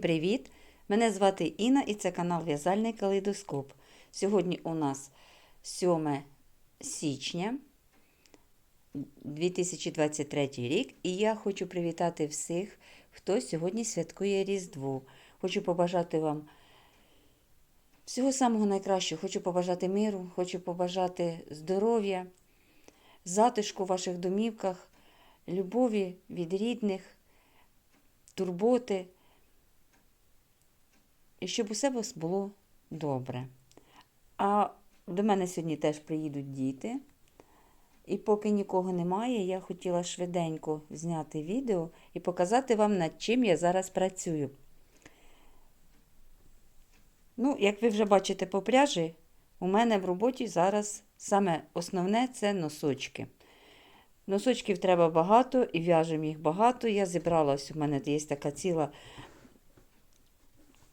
Привіт! Мене звати Інна і це канал В'язальний калейдоскоп. Сьогодні у нас 7 січня 2023 рік, і я хочу привітати всіх, хто сьогодні святкує Різдво. Хочу побажати вам всього самого найкращого. Хочу побажати миру, хочу побажати здоров'я, затишку в ваших домівках, любові від рідних, турботи і щоб усе вас було добре. А до мене сьогодні теж приїдуть діти. І поки нікого немає, я хотіла швиденько зняти відео і показати вам, над чим я зараз працюю. Ну, як ви вже бачите по пряжі, у мене в роботі зараз саме основне це носочки. Носочків треба багато і в'яжемо їх багато. Я зібрала ось у мене є така ціла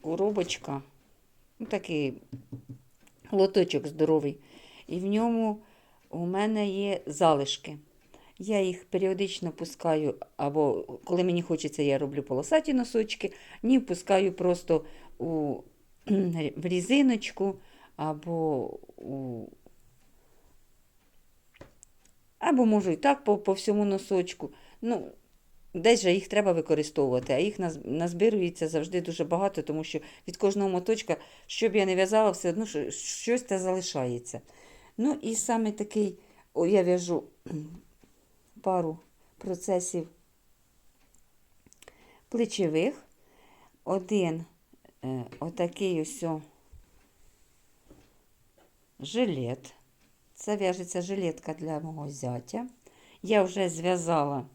коробочка, ну, такий лоточок здоровий. І в ньому у мене є залишки. Я їх періодично пускаю, або коли мені хочеться, я роблю полосаті носочки, ні, пускаю просто у, в різиночку, або у. Або можу і так по, по всьому носочку. Ну, Десь же їх треба використовувати, а їх назбирується завжди дуже багато, тому що від кожного моточка, що б я не в'язала, все одно щось те залишається. Ну і саме такий, о, я в'яжу пару процесів плечових. Один е, отакий ось о жилет. Це в'яжеться жилетка для мого зятя. Я вже зв'язала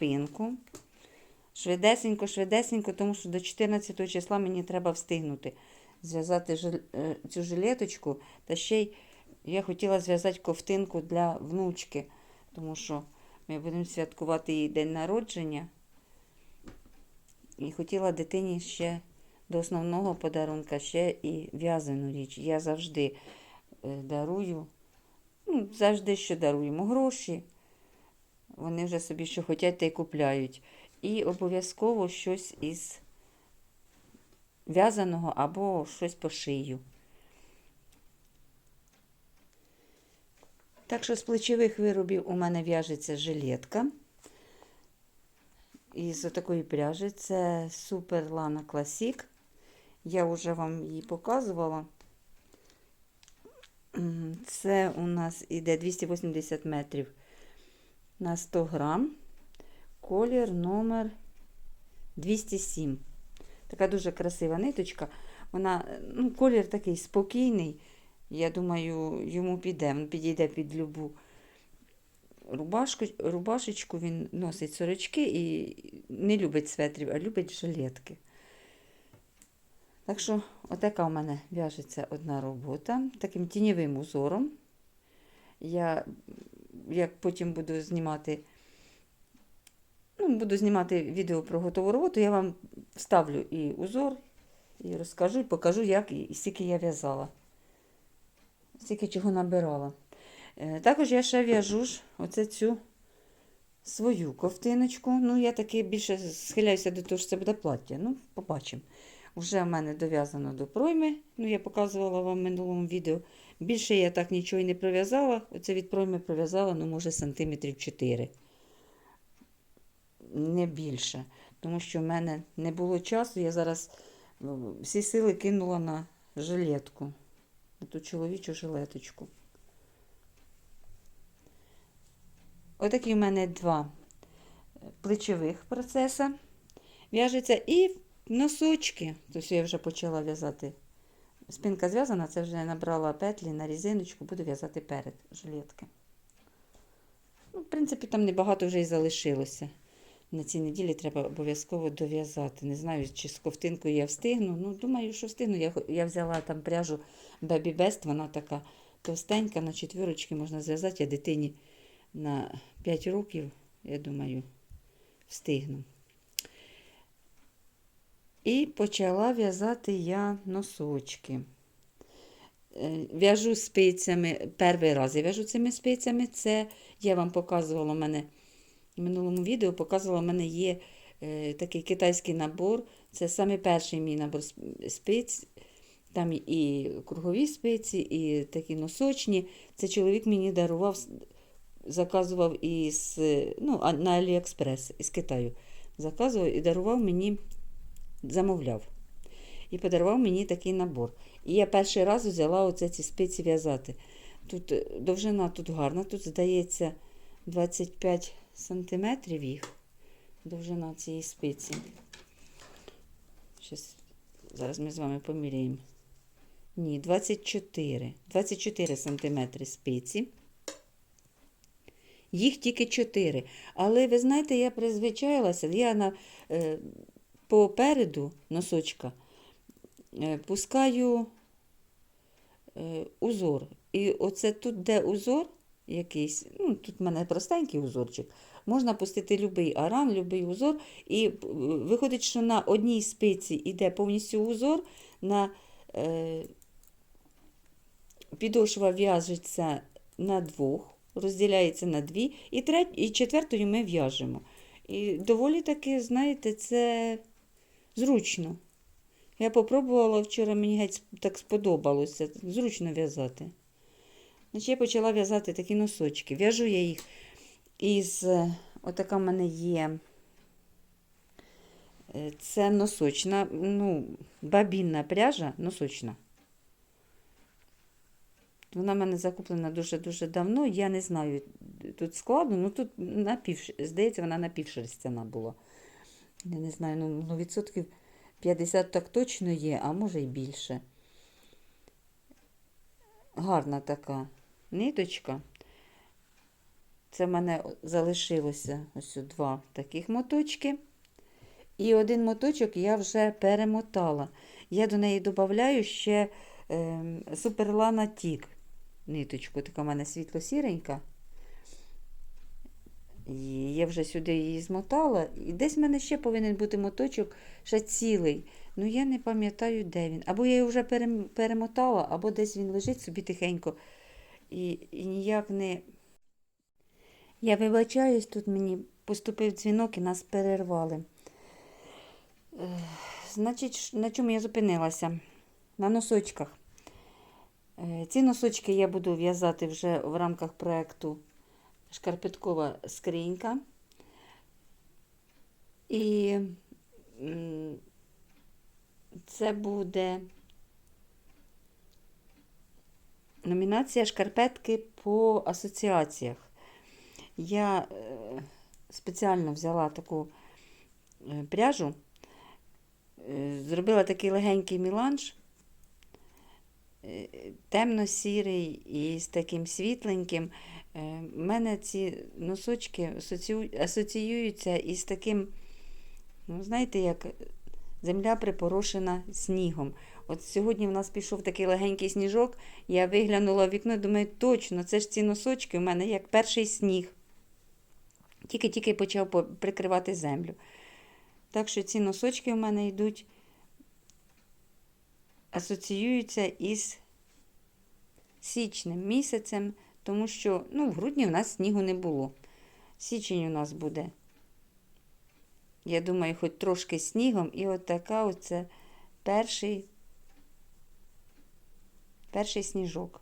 спинку. Швидесенько, швидесенько, тому що до 14 числа мені треба встигнути зв'язати е, цю жилеточку. Та ще й я хотіла зв'язати ковтинку для внучки, тому що ми будемо святкувати її день народження. І хотіла дитині ще до основного подарунка ще і в'язану річ. Я завжди е, дарую, ну, завжди що даруємо гроші. Вони вже собі що хочуть, та й купляють. І обов'язково щось із в'язаного або щось по шию. Так що з плечових виробів у мене в'яжеться жилетка. Із такої пряжі це Super Lana Classic. Я вже вам її показувала. Це у нас іде 280 метрів на 100 грам. Колір номер 207. Така дуже красива ниточка. Вона, ну, колір такий спокійний. Я думаю, йому піде. Він підійде під любу рубашку, рубашечку. Він носить сорочки і не любить светрів, а любить жилетки. Так що, отака у мене в'яжеться одна робота таким тіньовим узором. Я як потім буду знімати, ну, буду знімати відео про готову роботу, я вам вставлю і узор, і розкажу, і покажу, як і скільки я в'язала. Скільки чого набирала. Е, Також я ще в'яжу ж оце цю свою ковтиночку. Ну, я таки більше схиляюся до того, що це буде плаття. Ну, побачимо. Вже в мене дов'язано до пройми, ну, я показувала вам в минулому відео. Більше я так нічого і не пров'язала. Оце від пройми пров'язала, ну, може, сантиметрів 4. Не більше. Тому що в мене не було часу. Я зараз ну, всі сили кинула на жилетку. На ту чоловічу жилеточку. Отакі в мене два плечових процеса в'яжеться і носочки. Тобто я вже почала в'язати. Спинка зв'язана, це вже набрала петлі на різиночку, буду в'язати перед жилетки. Ну, в принципі, там небагато вже і залишилося. На цій неділі треба обов'язково дов'язати. Не знаю, чи з ковтинкою я встигну. Ну, думаю, що встигну. Я, я взяла там пряжу Baby Best, вона така товстенька, на четвірочки можна зв'язати, а дитині на 5 років, я думаю, встигну. І почала в'язати я носочки. Е, В'яжу спицями, перший раз я в'яжу цими спицями. Це я вам показувала в мене в минулому відео, показувала, в мене є е, такий китайський набор Це саме перший мій набор сп- спиць. Там і кругові спиці, і такі носочні. Це чоловік мені дарував, заказував із, ну, на Аліекспрес із Китаю. Заказував і дарував мені, замовляв. І подарував мені такий набор. І я перший раз взяла оце ці спиці в'язати. Тут е, довжина тут гарна, тут здається 25 сантиметрів їх. Довжина цієї спиці. Щас, зараз ми з вами поміряємо. Ні, 24. 24 сантиметри спиці. Їх тільки 4. Але ви знаєте, я призвичайлася, я на, е, попереду носочка е, пускаю е, узор. І оце тут, де узор якийсь, ну, тут в мене простенький узорчик, можна пустити будь-який аран, будь-який узор. І е, виходить, що на одній спиці йде повністю узор, на е, підошва в'яжеться на двох, розділяється на дві, і, трет... і четвертою ми в'яжемо. І доволі таки, знаєте, це зручно. Я попробувала вчора, мені геть так сподобалося. Зручно в'язати. Значить, я почала в'язати такі носочки. В'яжу я їх із, е, отака в мене є. е, Це носочна, ну, бабінна пряжа, носочна. Вона в мене закуплена дуже-дуже давно. Я не знаю тут складно, ну тут напів, здається, вона напівшерстяна була. Я не знаю, ну, ну відсотків 50 так точно є, а може й більше. Гарна така ниточка. Це в мене залишилося ось два таких моточки. І один моточок я вже перемотала. Я до неї додаю ще е, суперлана тік. Ниточку, така в мене світло-сіренька. І я вже сюди її змотала. І десь в мене ще повинен бути моточок ще цілий. Ну я не пам'ятаю, де він. Або я його вже перемотала, або десь він лежить собі тихенько. І, і ніяк не. Я вибачаюсь, тут мені поступив дзвінок і нас перервали. Значить, на чому я зупинилася? На носочках. Е, Ці носочки я буду в'язати вже в рамках проєкту Шкарпеткова скринька. І це буде номінація шкарпетки по асоціаціях. Я е, спеціально взяла таку е, пряжу, е, зробила такий легенький міланж, темно-сірий і з таким світленьким. У мене ці носочки асоціюються із таким, ну, знаєте, як земля припорошена снігом. От сьогодні в нас пішов такий легенький сніжок, я виглянула в вікно, думаю, точно, це ж ці носочки у мене як перший сніг. Тільки-тільки почав прикривати землю. Так що ці носочки у мене йдуть, асоціюються із січним місяцем, тому що ну, в грудні в нас снігу не було. Січень у нас буде. Я думаю, хоч трошки снігом, і от така оце перший, перший сніжок.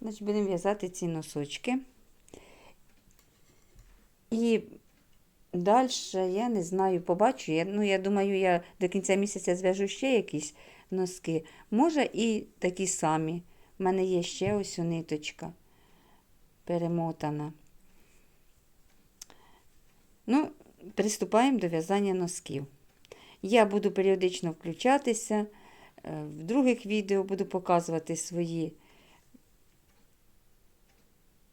Значить, будемо в'язати ці носочки. І далі, я не знаю, побачу. Я, ну, я думаю, я до кінця місяця зв'яжу ще якісь носки. Може, і такі самі. У мене є ще ось о ниточка перемотана. Ну, приступаємо до в'язання носків. Я буду періодично включатися. е, В других відео буду показувати свої,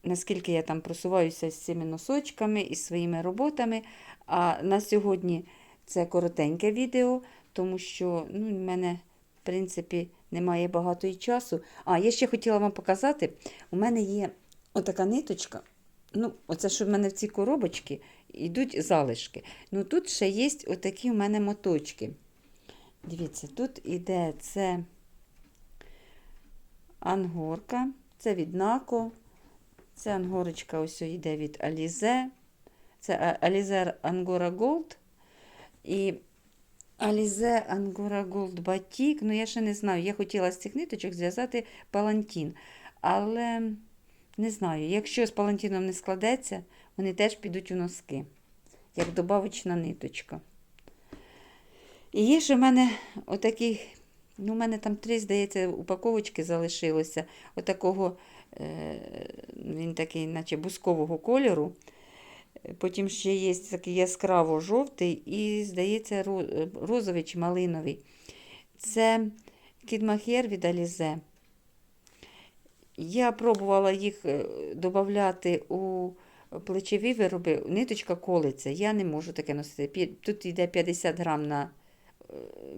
наскільки я там просуваюся з цими носочками і своїми роботами. А на сьогодні це коротеньке відео, тому що ну, в мене, в принципі, немає багато і часу. А, я ще хотіла вам показати, у мене є отака ниточка. Ну, оце, що в мене в ці коробочки йдуть залишки. Ну, тут ще є отакі у мене моточки. Дивіться, тут іде це ангорка, це від Це ангорочка ось йде від Алізе. Це Alize Angora Gold. І Alize Angora Gold Batik. Ну, я ще не знаю. Я хотіла з цих ниточок зв'язати палантін. Але не знаю, якщо з палантіном не складеться, вони теж підуть у носки, як добавочна ниточка. І є ще в мене отакі, ну, у мене там три, здається, упаковочки залишилося. Отакого, е, він такий, наче бускового кольору. Потім ще є такий яскраво жовтий і, здається, ро- е, розовий чи малиновий. Це кідмахер від Alize. Я пробувала їх додати у плечові вироби. Ниточка колиться. Я не можу таке носити. Тут йде 50 грам на е,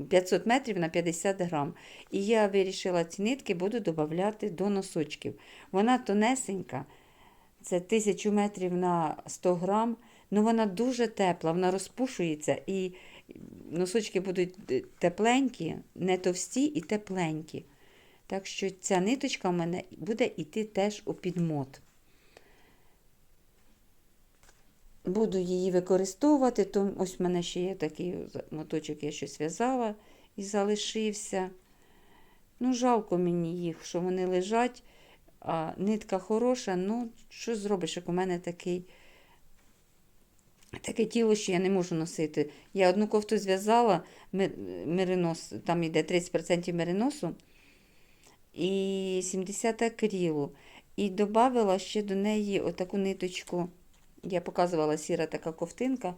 500 метрів на 50 грам. І я вирішила ці нитки буду додати до носочків. Вона тонесенька, це 1000 метрів на 100 грам. Ну вона дуже тепла, вона розпушується і носочки будуть тепленькі, не товсті і тепленькі. Так що ця ниточка в мене буде йти теж у підмот. Буду її використовувати, то ось в мене ще є такий моточок, я щось в'язала і залишився. Ну, жалко мені їх, що вони лежать, а нитка хороша. Ну, що зробиш, як у мене такий, таке тіло, що я не можу носити. Я одну кофту зв'язала, меринос, там йде 30% мериносу і 70 акрилу. І додала ще до неї отаку ниточку. Я показувала сіра така ковтинка.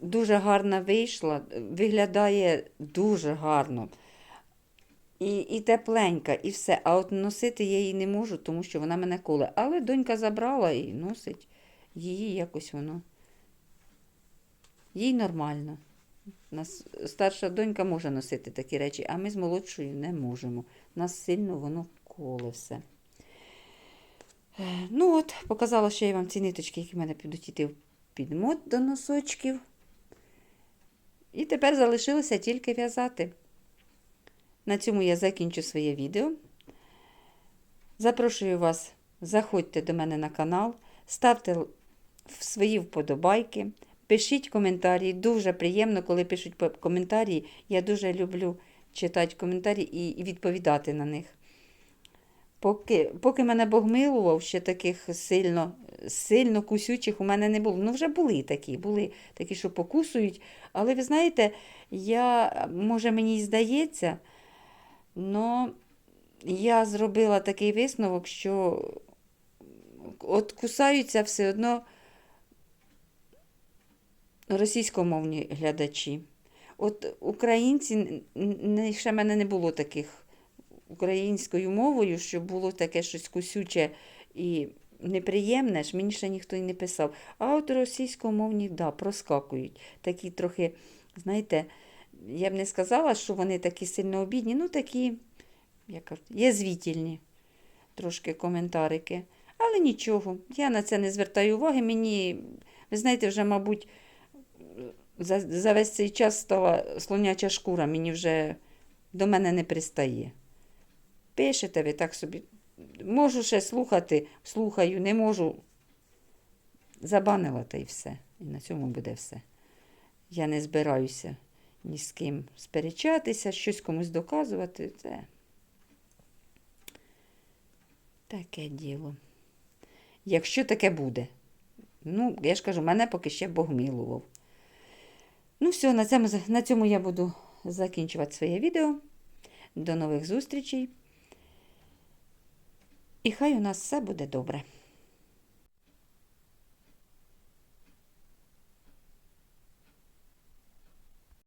Дуже гарна вийшла, виглядає дуже гарно. І, і тепленька, і все. А от носити я її не можу, тому що вона мене коле. Але донька забрала і носить її якось воно. Їй нормально. Нас старша донька може носити такі речі, а ми з молодшою не можемо. Нас сильно воно коле все. Е, Ну от, показала ще я вам ці ниточки, які в мене підуть йти в підмот до носочків. І тепер залишилося тільки в'язати. На цьому я закінчу своє відео. Запрошую вас, заходьте до мене на канал, ставте свої вподобайки, пишіть коментарі. Дуже приємно, коли пишуть коментарі. Я дуже люблю читати коментарі і, і відповідати на них. Поки, поки мене Бог милував, ще таких сильно, сильно кусючих у мене не було. Ну, вже були такі, були такі, що покусують. Але ви знаєте, я, може, мені й здається, але я зробила такий висновок, що от кусаються все одно російськомовні глядачі. От українці, ще в мене не було таких українською мовою, що було таке щось кусюче і неприємне, ж мені ще ніхто й не писав. А от російськомовні, да, проскакують. Такі трохи, знаєте, я б не сказала, що вони такі сильно обідні, ну такі, як кажуть, язвітельні трошки коментарики. Але нічого, я на це не звертаю уваги. Мені, ви знаєте, вже, мабуть, за, за весь цей час стала слоняча шкура, мені вже до мене не пристає. Пишете ви так собі. Можу ще слухати, слухаю, не можу. Забанила та й все. І на цьому буде все. Я не збираюся ні з ким сперечатися, щось комусь доказувати. Це таке діло. Якщо таке буде. Ну, я ж кажу, мене поки ще Бог милував. Ну, все, на цьому, на цьому я буду закінчувати своє відео. До нових зустрічей. І хай у нас все буде добре.